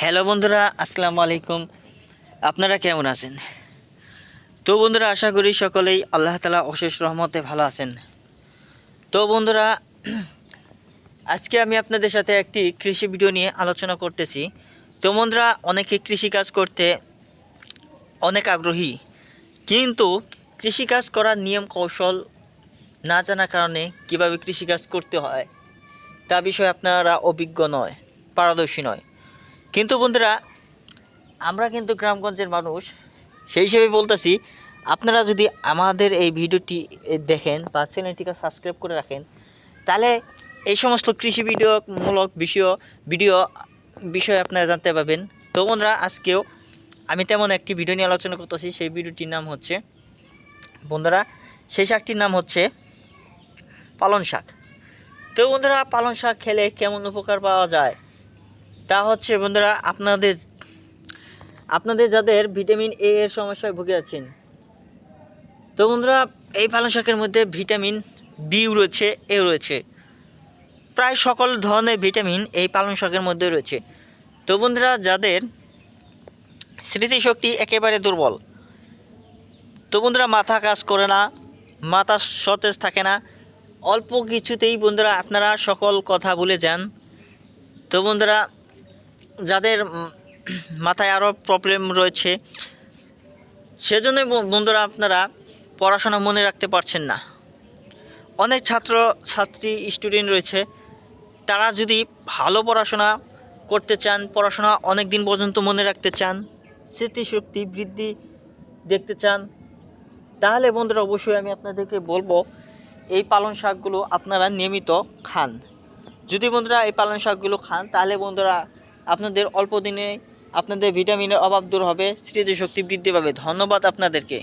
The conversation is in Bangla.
হ্যালো বন্ধুরা, আসসালামু আলাইকুম। আপনারা কেমন আছেন? তো বন্ধুরা, আশা করি সকলেই আল্লাহ তালা অশেষ রহমতে ভালো আছেন। তো বন্ধুরা, আজকে আমি আপনাদের সাথে একটি কৃষি ভিডিও নিয়ে আলোচনা করতেছি। তো বন্ধুরা, অনেকে কৃষিকাজ করতে অনেক আগ্রহী, কিন্তু কৃষিকাজ করার নিয়ম কৌশল না জানার কারণে কীভাবে কৃষিকাজ করতে হয়, তা বিষয়ে আপনারা অভিজ্ঞ নয়, পারদর্শী নয়। কিন্তু বন্ধুরা, আমরা কিন্তু গ্রামগঞ্জের মানুষ। সেই হিসেবে বলতেছি, আপনারা যদি আমাদের এই ভিডিওটি দেখেন বা চ্যানেলটিকে সাবস্ক্রাইব করে রাখেন, তাহলে এই সমস্ত কৃষি ভিডিও, মূলক বিষয়, ভিডিও বিষয়ে আপনারা জানতে পারবেন। তো বন্ধুরা, আজকেও আমি তেমন একটি ভিডিও নিয়ে আলোচনা করতেছি, সেই ভিডিওটির নাম হচ্ছে, বন্ধুরা, সেই শাকটির নাম হচ্ছে পালন শাক। তো বন্ধুরা, পালন শাক খেলে কেমন উপকার পাওয়া যায়? তা হচ্ছে, বন্ধুরা, আপনাদের আপনাদের যাদের ভিটামিন এ এর সমস্যায় ভুগে আছেন, তো বন্ধুরা, এই পালং শাকের মধ্যে ভিটামিন বিও রয়েছে এ রয়েছে। প্রায় সকল ধরনের ভিটামিন এই পালং শাকের মধ্যে রয়েছে। তো বন্ধুরা, যাদের স্মৃতিশক্তি একেবারে দুর্বল, তো বন্ধুরা, মাথা কাজ করে না, মাথা সতেজ থাকে না, অল্প কিছুতেই বন্ধুরা, আপনারা সকল কথা ভুলে যান। তো বন্ধুরা যাদের মাথায় আরও প্রবলেম রয়েছে, সেজন্যই ব- বন্ধুরা আপনারা পড়াশোনা মনে রাখতে পারছেন না। অনেক ছাত্র, ছাত্রী স্টুডেন্ট রয়েছে, তারা যদি ভালো পড়াশোনা করতে চান, পড়াশোনা অনেক দিন পর্যন্ত মনে রাখতে চান, স্মৃতিশক্তি বৃদ্ধি দেখতে চান, তাহলে বন্ধুরা অবশ্যই আমি আপনাদেরকে বলব, এই পালং শাকগুলো আপনারা নিয়মিত খান। যদি বন্ধুরা এই পালং শাকগুলো খান, তাহলে বন্ধুরা আপনাদের অল্প দিনে আপনাদের ভিটামিনের অভাব দূর হবে স্মৃতিশক্তি বৃদ্ধি পাবে। ধন্যবাদ আপনাদেরকে।